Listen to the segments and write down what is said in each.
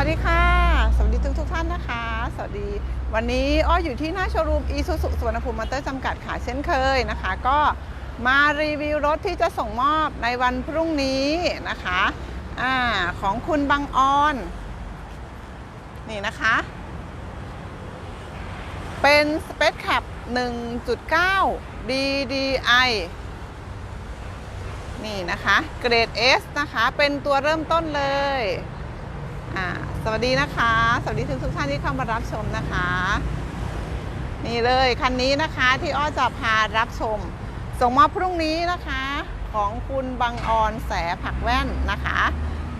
วัสดีค่ะ สวัสดีทุกทุกท่านนะคะ สวัสดี วันนี้อ้ออยู่ที่หน้าโชว์รูมอีซูซุสวนภูมิมอเตอร์จำกัดค่ะเช่นเคยนะคะ ก็มารีวิวรถที่จะส่งมอบในวันพรุ่งนี้นะคะอ่าของคุณบังออน นี่นะคะ เป็น Space Cap 1.9 DDI นี่นะคะ เกรด S นะคะ เป็นตัวเริ่มต้นเลย สวัสดีนะคะ สวัสดีทุกทุกท่านที่เข้ามารับชมนะคะ นี่เลยคันนี้นะคะที่อ้อจะพารับชม ส่งมอบพรุ่งนี้นะคะของคุณบังออนแสผักแว่นนะคะ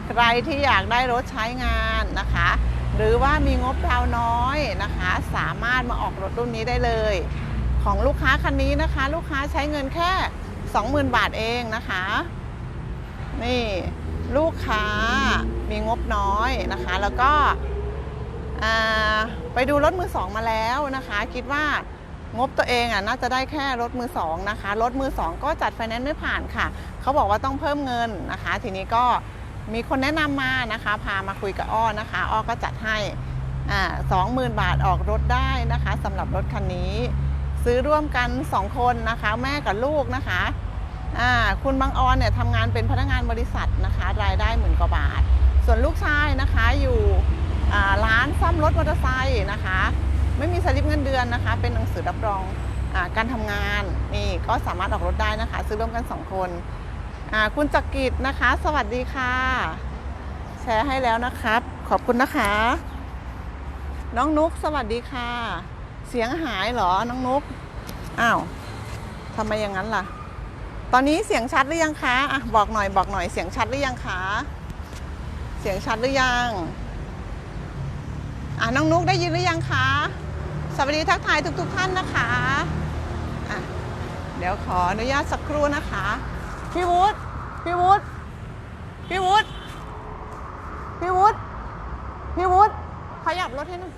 ใครที่อยากได้รถใช้งานนะคะ หรือว่ามีงบดาวน้อยนะคะ สามารถมาออกรถรุ่นนี้ได้เลย ของลูกค้าคันนี้นะคะ ลูกค้าใช้เงินแค่ 20,000 บาทเองนะคะ นี่ลูกค้า มีงบน้อยนะคะ แล้วก็ไปดูรถมือสองมาแล้วนะคะ คิดว่างบตัวเองอะน่าจะได้แค่รถมือสองนะคะรถมือสองก็จัดไฟแนนซ์ไม่ผ่านค่ะ เขาบอกว่าต้องเพิ่มเงินนะคะ ทีนี้ก็มีคนแนะนำมานะคะ พามาคุยกับอ้อนะคะ อ้อก็จัดให้อ่าสองหมื่นบาทออกรถได้นะคะสำหรับรถคันนี้ ซื้อร่วมกัน 2 คนนะคะ แม่กับลูกนะคะอ่าคุณบางออนเนี่ยทำงานเป็นพนักงานบริษัทนะคะ รายได้หมื่นกว่าบาท ชายนะคะอยู่ร้านซ่อมรถมอเตอร์ไซค์นะคะ ไม่มีสลิปเงินเดือนนะคะ เป็นหนังสือรับรองอการทำงานนี่ก็สามารถออกรถได้นะคะ ซื้อร่วมกัน 2 คนคุณจักริดนะคะ สวัสดีค่ะ แชร์ให้แล้วนะครับ ขอบคุณนะคะ น้องนุกสวัสดีค่ะ เสียงหายเหรอน้องนุกอ้าวทำไมอย่างนั้นล่ะ ตอนนี้เสียงชัดหรือยังคะอะบอกหน่อยบอกหน่อยเสียงชัดหรือยังคะ สียงชัดหรือยังอะน้องนุกได้ยินหรือยังคะสวัสดีทักทายทุกๆทท่านนะคะอะเดี๋ยวขออนุญาตสักครู่นะคะ พี่วุฒิพี่วุฒิพี่วุฒิพี่วุฒิพี่วุฒิขยับรถให้หน่อย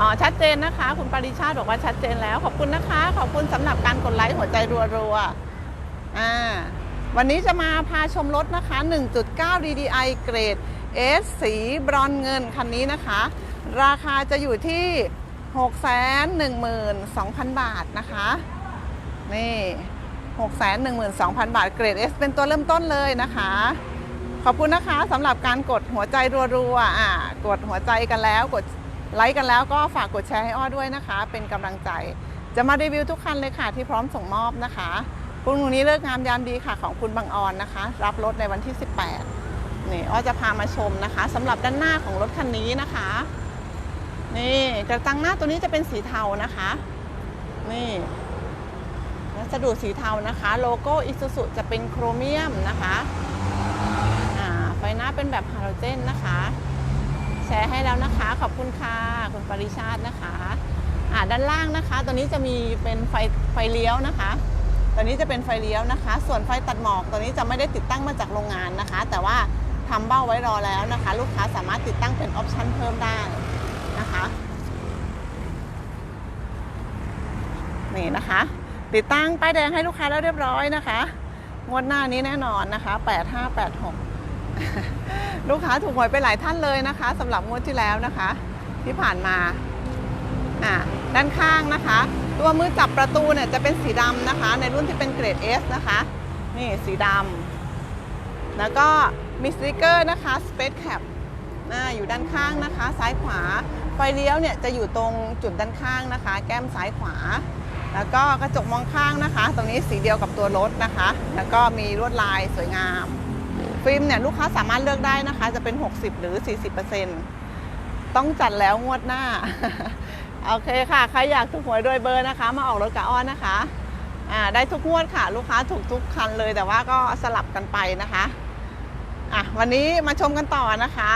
อ๋อชัดเจนนะคะ คุณปริชาติบอกว่าชัดเจนแล้ว ขอบคุณนะคะ ขอบคุณสำหรับการกดไลค์หัวใจรัวๆอ่า วันนี้จะมาพาชมรถนะคะ 1.9 DDI เกรด S สีบรอนเงินคันนี้นะคะ ราคาจะอยู่ที่ 612,000 บาทนะคะ นี่ 612,000 บาทเกรด S เป็นตัวเริ่มต้นเลยนะคะ ขอบคุณนะคะสำหรับการกดหัวใจรัวๆอ่ากดหัวใจกันแล้วกดไลค์กันแล้วก็ฝากกดแชร์ให้อ้อด้วยนะคะ เป็นกำลังใจ จะมารีวิวทุกคันเลยค่ะที่พร้อมส่งมอบนะคะ พรุ่งนี้เลิกงามยามดีค่ะของคุณบางออนนะคะ รับรถในวันที่ 18 นี่อ้อจะพามาชมนะคะสำหรับด้านหน้าของรถคันนี้นะคะ นี่กระจังหน้าตัวนี้จะเป็นสีเทานะคะ นี่วัสดุสีเทานะคะ โลโก้อิซูซุจะเป็นโครเมียมนะคะไฟหน้าเป็นแบบฮาโลเจนนะคะ แชร์ให้แล้วนะคะ ขอบคุณค่ะคุณปริชาตินะคะด้านล่างนะคะ ตัวนี้จะมีเป็นไฟไฟเลี้ยวนะคะ ตัวนี้จะเป็นไฟเลี้ยวนะคะ ส่วนไฟตัดหมอกตัวนี้จะไม่ได้ติดตั้งมาจากโรงงานนะคะ แต่ว่าทำเบ้าไว้รอแล้วนะคะ ลูกค้าสามารถติดตั้งเป็นออปชั่นเพิ่มได้นะคะนี่นะคะ ติดตั้งป้ายแดงให้ลูกค้าแล้วเรียบร้อยนะคะงวดหน้านี้แน่นอนนะคะ 8586 ลูกค้าถูกหวยไปหลายท่านเลยนะคะสำหรับงวดที่แล้วนะคะ ที่ผ่านมา อ่าด้านข้างนะคะ ตัวมือจับประตูเนี่ยจะเป็นสีดำนะคะ ในรุ่นที่เป็นเกรด S นะคะ นี่สีดำแล้วก็มีสติกเกอร์นะคะ Space Cap อ่าอยู่ด้านข้างนะคะ ซ้ายขวา ไฟเลี้ยวเนี่ยจะอยู่ตรงจุดด้านข้างนะคะ แก้มซ้ายขวา แล้วก็กระจกมองข้างนะคะ ตรงนี้สีเดียวกับตัวรถนะคะ แล้วก็มีลวดลายสวยงาม ฟิล์มเนี่ยลูกค้าสามารถเลือกได้นะคะ จะเป็น 60 หรือ 40%ต้องจัดแล้วงวดหน้า โอเคค่ะ ใครอยากถูกหวยด้วยเบอร์นะคะ มาออกรถกับอ้อนนะคะอ่าได้ทุกงวดค่ะ ลูกค้าถูกทุกคันเลยแต่ว่าก็สลับกันไปนะคะอะวันนี้มาชมกันต่อนะคะ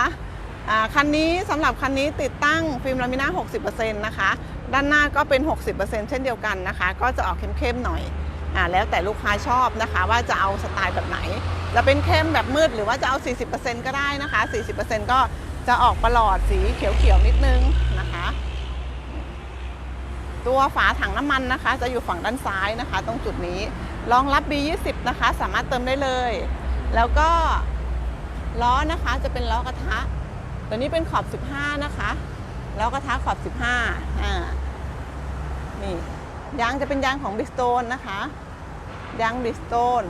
อ่าคันนี้สำหรับคันนี้ติดตั้งฟิล์มลามิน่า60%นะคะ ด้านหน้าก็เป็น 60%เช่นเดียวกันนะคะ ก็จะออกเข้มๆหน่อยอ่าแล้วแต่ลูกค้าชอบนะคะ ว่าจะเอาสไตล์แบบไหน จะเป็นเข้มแบบมืดหรือว่าจะเอา 40%ก็ได้นะคะ 40%ก็จะออกประหลอดสีเขียวๆนิดนึงนะคะ ตัวฝาถังน้ำมันนะคะ จะอยู่ฝั่งด้านซ้ายนะคะ ตรงจุดนี้รองรับ B20 นะคะ สามารถเติมได้เลย แล้วก็ล้อนะคะจะเป็นล้อกระทะ ตัวนี้เป็นขอบ 15 นะคะล้อกระทะขอบ 15อ่านี่ยางจะเป็นยางของบิสโตนนะคะยางบิสโตน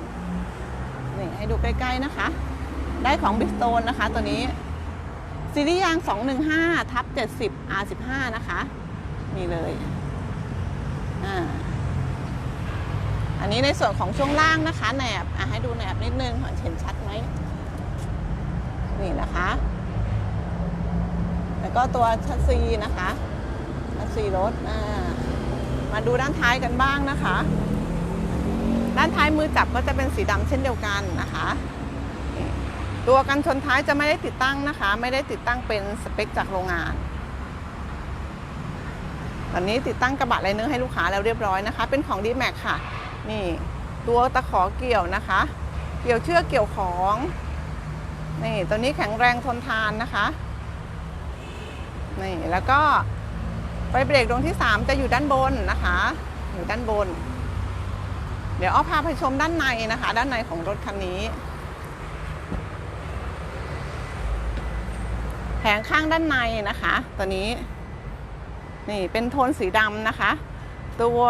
นี่ให้ดูใกล้ๆนะคะ ได้ของบิสโตนนะคะ ตัวนี้ซีรีส์ยาง 215ทับ70 R15 นะคะนี่เลย อันนี้ในส่วนของช่วงล่างนะคะแหนบอะให้ดูแหนบนิดนึงเห็นชัดไหมนี่นะคะ แล้วก็ตัวชัสซีนะคะชัสซีรถมาดูด้านท้ายกันบ้างนะคะ ด้านท้ายมือจับก็จะเป็นสีดำเช่นเดียวกันนะคะ ตัวกันชนท้ายจะไม่ได้ติดตั้งนะคะ ไม่ได้ติดตั้งเป็นสเปคจากโรงงาน ตอนนี้ติดตั้งกระบะไลเนอร์ให้ลูกค้าแล้วเรียบร้อยนะคะ เป็นของ d m a x ค่ะ นี่ตัวตะขอเกี่ยวนะคะ เกี่ยวเชือกเกี่ยวของนี่ตัวนี้แข็งแรงทนทานนะคะนี่แล้วก็ไฟเบรกดวงที่ 3 จะอยู่ด้านบนนะคะ อยู่ด้านบน เดี๋ยวอ้อพาไปชมด้านในนะคะ ด้านในของรถคันนี้แผงข้างด้านในนะคะ ตัวนี้ นี่เป็นโทนสีดำนะคะ ตัว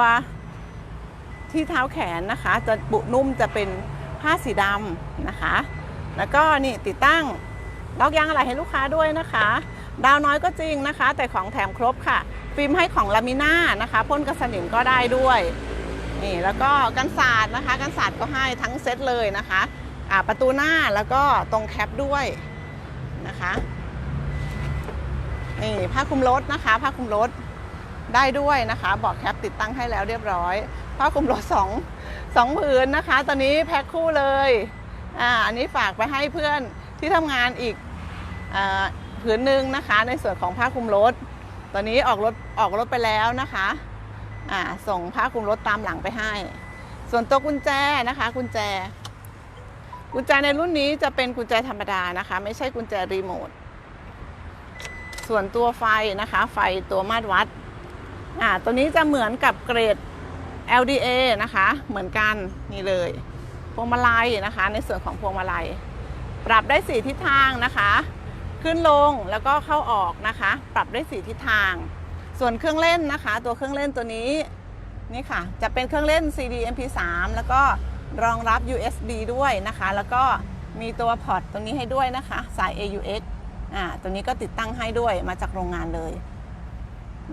ที่เท้าแขนนะคะ จะบุนุ่มจะเป็นผ้าสีดำนะคะ แล้วก็นี่ติดตั้งล็อกยางอะไรให้ลูกค้าด้วยนะคะ ดาวน้อยก็จริงนะคะ แต่ของแถมครบค่ะ ฟิล์มให้ของลามิน่านะคะพ่นกระสนิมก็ได้ด้วยนี่แล้วก็กันศาสตร์นะคะกันศาสตร์ก็ให้ทั้งเซตเลยนะคะอ่าประตูหน้าแล้วก็ตรงแคปด้วยนะคะ นี่ผ้าคลุมรถนะคะ ผ้าคลุมรถได้ด้วยนะคะเบอกแคปติดตั้งให้แล้วเรียบร้อย ผ้าคลุมรถสองสองผืนนะคะ ตอนนี้แพ็คคู่เลยอ่าอันนี้ฝากไปให้เพื่อนที่ทำงานอีกอาผืนหนึ่งนะคะ ในส่วนของผ้าคลุมรถ ตอนนี้ออกรถออกรถไปแล้วนะคะอ่าส่งผ้าคลุมรถตามหลังไปให้ ส่วนตัวกุญแจนะคะ กุญแจ กุญแจในรุ่นนี้จะเป็นกุญแจธรรมดานะคะ ไม่ใช่กุญแจรีโมท ส่วนตัวไฟนะคะ ไฟตัวมาตรวัดอ่าตัวนี้จะเหมือนกับเกรด LDA นะคะ เหมือนกันนี่เลยพวงมาลัยนะคะ ในส่วนของพวงมาลัย ปรับได้สีทิศทางนะคะ ขึ้นลงแล้วก็เข้าออกนะคะ ปรับได้สีทิศทาง ส่วนเครื่องเล่นนะคะ ตัวเครื่องเล่นตัวนี้นี่ค่ะ จะเป็นเครื่องเล่น CD MP3 แล้วก็รองรับ USB ด้วยนะคะ แล้วก็มีตัวพอร์ตตรงนี้ให้ด้วยนะคะ สาย AUX อ่าตัวนี้ก็ติดตั้งให้ด้วยมาจากโรงงานเลย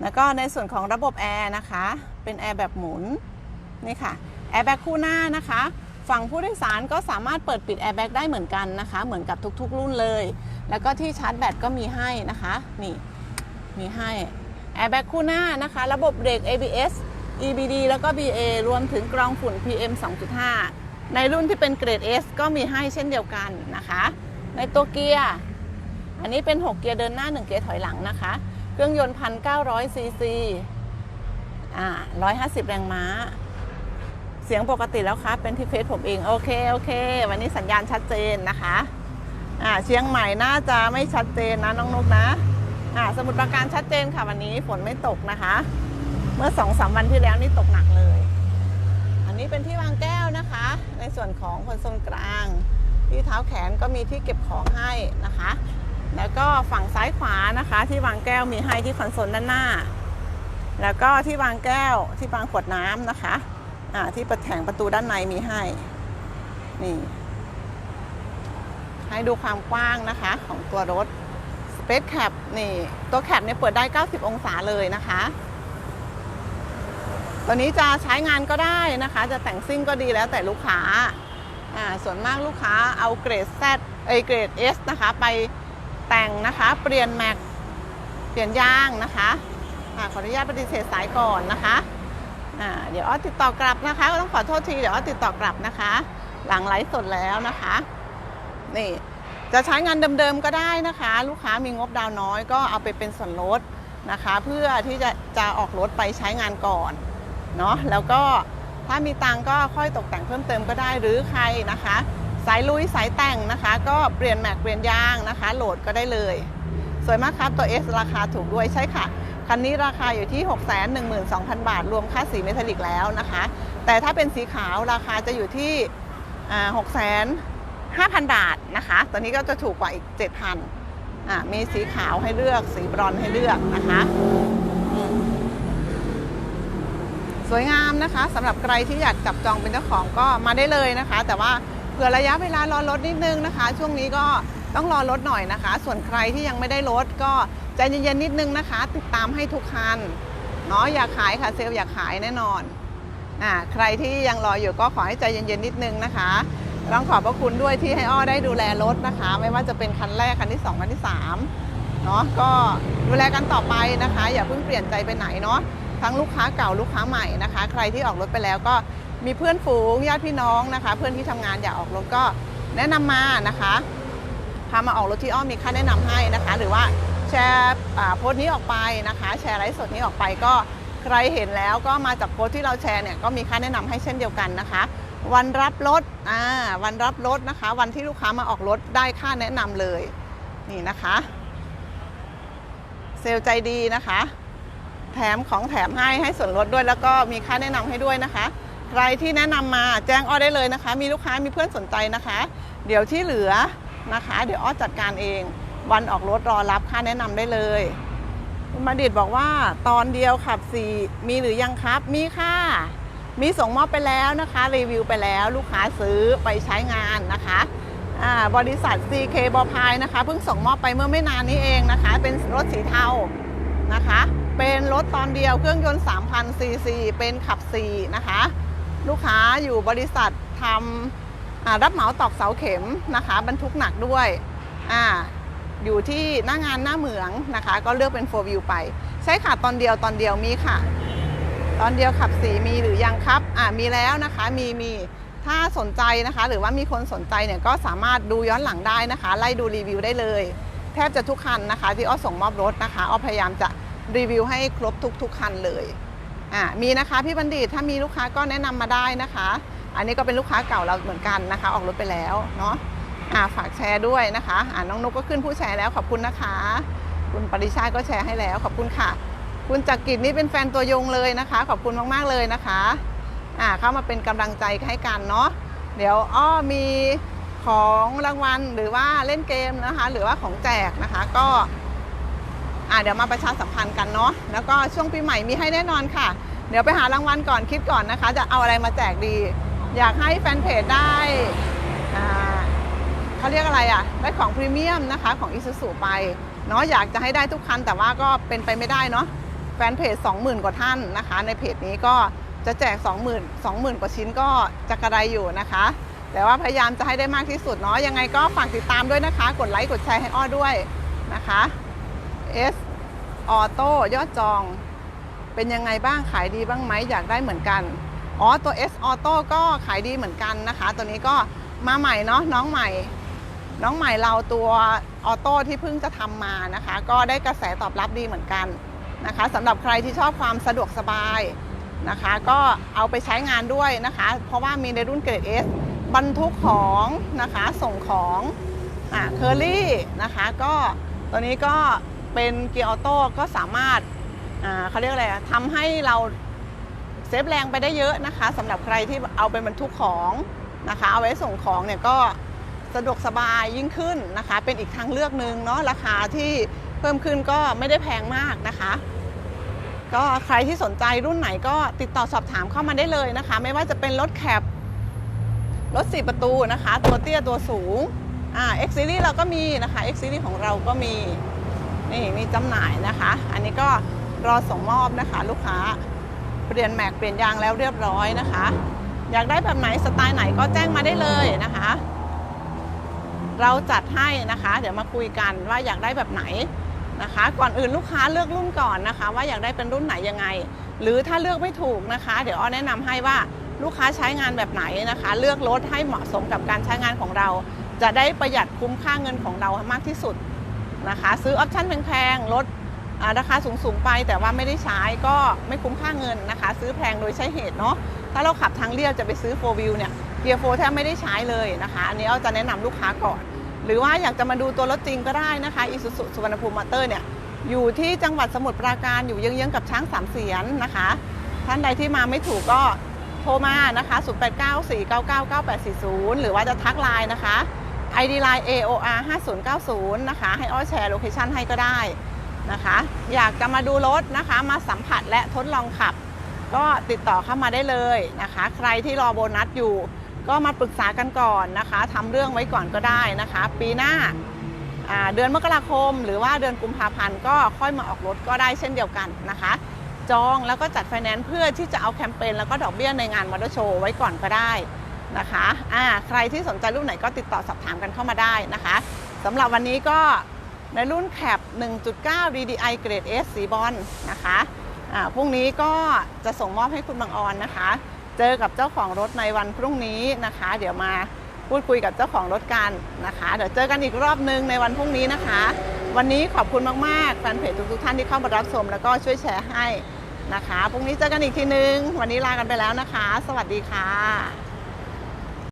แล้วก็ในส่วนของระบบแอร์นะคะ เป็นแอร์แบบหมุนนี่ค่ะแอร์แบ็กคู่หน้านะคะ ฝั่งผู้โดยสารก็สามารถเปิดปิดแอร์แบ็กได้เหมือนกันนะคะ เหมือนกับทุกๆ รุ่นเลย แล้วก็ที่ชาร์จแบตก็มีให้นะคะนี่มีให้แอร์แบ็กคู่หน้านะคะ ระบบเบรก ABS EBD แล้วก็ BA รวมถึงกรองฝุ่น PM 2.5 ในรุ่นที่เป็นเกรด S ก็มีให้เช่นเดียวกันนะคะ ในตัวเกียร์ อันนี้เป็น 6 เกียร์เดินหน้า 1 เกียร์ถอยหลังนะคะ เครื่องยนต์1,900ซีซีอ่า150แรงม้า เสียงปกติแล้วครับ เป็นที่เฟซผมเอง โอเค โอเค วันนี้สัญญาณชัดเจนนะคะอ่าเชียงใหม่น่าจะไม่ชัดเจนนะน้องนุกนะอ่าสมุทรปราการชัดเจนค่ะวันนี้ฝนไม่ตกนะคะ เมื่อสองสามวันที่แล้วนี่ตกหนักเลย อันนี้เป็นที่วางแก้วนะคะ ในส่วนของคนโซลกลาง ที่เท้าแขนก็มีที่เก็บของให้นะคะ แล้วก็ฝั่งซ้ายขวานะคะ ที่วางแก้วมีให้ที่คอนโซลด้านหน้า แล้วก็ที่วางแก้วที่วางขวดน้ำนะคะอ่าที่ประแถงประตูด้านในมีให้ นี่ ให้ดูความกว้างนะคะของตัวรถ Space Cap นี่ตัวแคปเนี่ยเปิดได้ 90 องศาเลยนะคะ ตัวนี้จะใช้งานก็ได้นะคะ จะแต่งซิ่งก็ดีแล้วแต่ลูกค้าอ่าส่วนมากลูกค้าเอาเกรด Z เอเกรด S นะคะ ไป แต่งนะคะ เปลี่ยนแม็ก เปลี่ยนยางนะคะอ่าขออนุญาตปฏิเสธสายก่อนนะคะอ่าเดี๋ยวอ้อติดต่อกลับนะคะก็ต้องขอโทษทีเดี๋ยวอ้อติดต่อกลับนะคะ หลังไลฟ์สดแล้วนะคะ นี่จะใช้งานเดิมๆก็ได้นะคะ ลูกค้ามีงบดาวน้อยก็เอาไปเป็นส่วนลดนะคะ เพื่อที่จะจะออกรถไปใช้งานก่อนเนาะแล้วก็ถ้ามีตังก็ค่อยตกแต่งเพิ่มเติมก็ได้หรือใครนะคะ สายลุยสายแต่งนะคะ ก็เปลี่ยนแม็กเปลี่ยนยางนะคะ โหลดก็ได้เลย สวยมากครับตัว S ราคาถูกด้วยใช่ค่ะ คันนี้ราคาอยู่ที่ 612,000 บาท รวมค่าสีเมทัลลิกแล้วนะคะ แต่ถ้าเป็นสีขาวราคาจะอยู่ที่6 1 9 0 0 5,000บาทนะคะ ตัวนี้ก็จะถูกกว่าอีก 7,000อ่ามีสีขาวให้เลือกสีบรอนให้เลือกนะคะสวยงามนะคะสำหรับใครที่อยากจับจองเป็นเจ้าของก็มาได้เลยนะคะ แต่ว่า ผื่อระยะเวลารอรถนิดนึงนะคะ ช่วงนี้ก็ต้องรอรถหน่อยนะคะ ส่วนใครที่ยังไม่ได้รถก็ใจเย็นๆนิดนึงนะคะ ติดตามให้ทุกคันเนาะอยากขายค่ะเซลล์อยากขายแน่นอนอ่าใครที่ยังรออยู่ก็ขอให้ใจเย็นๆนิดนึงนะคะต้องขอบพระคุณด้วยที่ให้อ้อได้ดูแลรถนะคะ ไม่ว่าจะเป็นคันแรกคันที่ 2 คันที่3เนาะก็ดูแลกันต่อไปนะคะ อย่าเพิ่งเปลี่ยนใจไปไหนเนาะทั้งลูกค้าเก่าลูกค้าใหม่นะคะ ใครที่ออกรถไปแล้วก็ มีเพื่อนฝูงญาติพี่น้องนะคะ เพื่อนที่ทำงานอยากออกรถก็แนะนำมานะคะพามาออกรถที่อ้อมมีค่าแนะนำให้นะคะ หรือว่าแชร์โพสต์นี้ออกไปนะคะ แชร์ไลฟ์สดนี้ออกไปก็ใครเห็นแล้วก็มาจากโพสต์ที่เราแชร์เนี่ยก็มีค่าแนะนำให้เช่นเดียวกันนะคะ วันรับรถอ่าวันรับรถนะคะ วันที่ลูกค้ามาออกรถได้ค่าแนะนำเลยนี่นะคะ เซลลใจดีนะคะ แถมของแถมให้ให้ส่วนลดด้วยแล้วก็มีค่าแนะนำให้ด้วยนะคะ ใครที่แนะนำมาแจ้งอ้อได้เลยนะคะ มีลูกค้ามีเพื่อนสนใจนะคะ เดี๋ยวที่เหลือนะคะ เดี๋ยวอ้อจัดการเอง วันออกรถรอรับค่าแนะนำได้เลยคุณมาดิดบอกว่าตอนเดียวขับสี่มีหรือยังครับมีค่ะ มีส่งมอบไปแล้วนะคะ รีวิวไปแล้วลูกค้าซื้อไปใช้งานนะคะบริษัท CK บอพายนะคะเพิ่งส่งมอบไปเมื่อไม่นานนี้เองนะคะ เป็นรถสีเทานะคะ เป็นรถตอนเดียวเครื่องยนต์ 3,000ซีซีเป็นขับ4นะคะ ลูกค้าอยู่บริษัททำรับเหมาตอกเสาเข็มนะคะ บรรทุกหนักด้วยออยู่ที่หน้างานหน้าเหมืองนะคะ ก็เลือกเป็น 4 view ไป ใช่ค่ะตอนเดียวตอนเดียวมีค่ะ ตอนเดียวขับสีมีหรือยังครับอ่ามีแล้วนะคะมีมีถ้าสนใจนะคะ หรือว่ามีคนสนใจเนี่ยก็สามารถดูย้อนหลังได้นะคะ ไล่ดูรีวิวได้เลย แทบจะทุกคันนะคะ ที่อ้อส่งมอบรถนะคะอ้อพยายามจะรีวิวให้ครบทุกๆคันเลย อ่ามีนะคะพี่บัณฑิตถ้ามีลูกค้าก็แนะนำมาได้นะคะ อันนี้ก็เป็นลูกค้าเก่าเราเหมือนกันนะคะ ออกรถไปแล้วเนาะอ่าฝากแชร์ด้วยนะคะอ่าน้องนกก็ขึ้นผู้แชร์แล้วขอบคุณนะคะ คุณปริชาก็แชร์ให้แล้วขอบคุณค่ะ คุณจักริดนี่เป็นแฟนตัวยงเลยนะคะ ขอบคุณมากๆเลยนะคะอ่าเข้ามาเป็นกำลังใจให้กันเนาะเดี๋ยวอ้อมีของรางวัลหรือว่าเล่นเกมนะคะ หรือว่าของแจกนะคะ ก็ อ่าเดี๋ยวมาประชาสัมพันธ์กันเนาะแล้วก็ช่วงปีใหม่มีให้แน่นอนค่ะ เดี๋ยวไปหารางวัลก่อนคิดก่อนนะคะ จะเอาอะไรมาแจกดี อยากให้แฟนเพจได้อ่าเขาเรียกอะไรอะได้ของพรีเมียมนะคะของ i s u z u ไปเนาะอยากจะให้ได้ทุกคันแต่ว่าก็เป็นไปไม่ได้เนาะแฟนเพจ 20,000 กว่าท่านนะคะ ในเพจนี้ก็จะแจก 20,000 20,000 กว่าชิ้นก็จะกระไรอยู่นะคะ แต่ว่าพยายามจะให้ได้มากที่สุดเนาะยังไงก็ฝากติดตามด้วยนะคะ กดไลค์กดแชร์ให้อ้อด้วยนะคะ S ออโต้ยอดจอง เป็นยังไงบ้างขายดีบ้างไหมอยากได้เหมือนกัน อ๋อตัว S Auto ก็ขายดีเหมือนกันนะคะ ตัวนี้ก็มาใหม่เนาะน้องใหม่ น้องใหม่เราตัวออโต้ที่เพิ่งจะทำมานะคะ ก็ได้กระแสตอบรับดีเหมือนกันนะคะสำหรับใครที่ชอบความสะดวกสบายนะคะ ก็เอาไปใช้งานด้วยนะคะ เพราะว่ามีในรุ่นเกรด S บรรทุกของนะคะส่งของอ่าเคอรี่นะคะ ก็ตัวนี้ก็ เป็นเกียร์ออโต้ก็สามารถเขาเรียกอะไรอะทำให้เราเซฟแรงไปได้เยอะนะคะสำหรับใครที่เอาไปบรรทุกของนะคะ เอาไว้ส่งของเนี่ยก็สะดวกสบายยิ่งขึ้นนะคะ เป็นอีกทางเลือกหนึ่งเนาะราคาที่เพิ่มขึ้นก็ไม่ได้แพงมากนะคะ ก็ใครที่สนใจรุ่นไหนก็ติดต่อสอบถามเข้ามาได้เลยนะคะ ไม่ว่าจะเป็นรถแคปรถสี่ประตูนะคะ ตัวเตี้ยตัวสูงอ่า X Series เราก็มีนะคะ X Series ของเราก็มี นี่มีจำหน่ายนะคะ อันนี้ก็รอส่งมอบนะคะ ลูกค้าเปลี่ยนแม็กเปลี่ยนยางแล้วเรียบร้อยนะคะ อยากได้แบบไหนสไตล์ไหนก็แจ้งมาได้เลยนะคะ เราจัดให้นะคะ เดี๋ยวมาคุยกันว่าอยากได้แบบไหนนะคะ ก่อนอื่นลูกค้าเลือกรุ่นก่อนนะคะ ว่าอยากได้เป็นรุ่นไหนยังไง หรือถ้าเลือกไม่ถูกนะคะ เดี๋ยวอ้อแนะนำให้ว่าลูกค้าใช้งานแบบไหนนะคะ เลือกรถให้เหมาะสมกับการใช้งานของเรา จะได้ประหยัดคุ้มค่าเงินของเรามากที่สุด นะคะ ซื้อออปชั่นแพงๆรถราคาสูงๆไป แต่ว่าไม่ได้ใช้ก็ไม่คุ้มค่าเงินนะคะ ซื้อแพงโดยใช้เหตุเนาะถ้าเราขับทางเรียบจะไปซื้อโฟวิวเนี่ยเกียร์โฟแทบไม่ได้ใช้เลยนะคะ อันนี้เราจะแนะนำลูกค้าก่อน หรือว่าอยากจะมาดูตัวรถจริงก็ได้นะคะอีสุสุสุวรรณภูมิมอเตอร์เนี่ยอยู่ที่จังหวัดสมุทรปราการอยู่เยื้องๆกับช้างสามเสียนนะคะ ท่านใดที่มาไม่ถูกก็โทรมานะคะ 0894999840 หรือว่าจะทักไลน์นะคะ ID line AOR 5090 นะคะ ให้อ้อแชร์โลเคชันให้ก็ได้นะคะ อยากจะมาดูรถนะคะ มาสัมผัสและทดลองขับ ก็ติดต่อเข้ามาได้เลยนะคะ ใครที่รอโบนัสอยู่ ก็มาปรึกษากันก่อนนะคะทำเรื่องไว้ก่อนก็ได้นะคะ ปีหน้าอ่าเดือนมกราคม หรือว่าเดือนกุมภาพันธ์ก็ค่อยมาออกรถก็ได้เช่นเดียวกันนะคะ จองแล้วก็จัดไฟแนนซ์เพื่อที่จะเอาแคมเปญแล้วก็ดอกเบี้ยในงานมอเตอร์โชว์ไว้ก่อนก็ได้ นะคะอ่าใครที่สนใจรุ่นไหนก็ติดต่อสอบถามกันเข้ามาได้นะคะสำหรับวันนี้ก็ในรุ่นแคป1.9 DDI เกรด S สีบอลนะคะอ่าพรุ่งนี้ก็จะส่งมอบให้คุณบางออนนะคะ เจอกับเจ้าของรถในวันพรุ่งนี้นะคะ เดี๋ยวมาพูดคุยกับเจ้าของรถกันนะคะ เดี๋ยวเจอกันอีกรอบนึงในวันพรุ่งนี้นะคะ วันนี้ขอบคุณมากๆแฟนเพจทุกๆท่านที่เข้ามารับชมแล้วก็ช่วยแชร์ให้นะคะ พรุ่งนี้เจอกันอีกทีนึง วันนี้ลากันไปแล้วนะคะ สวัสดีค่ะ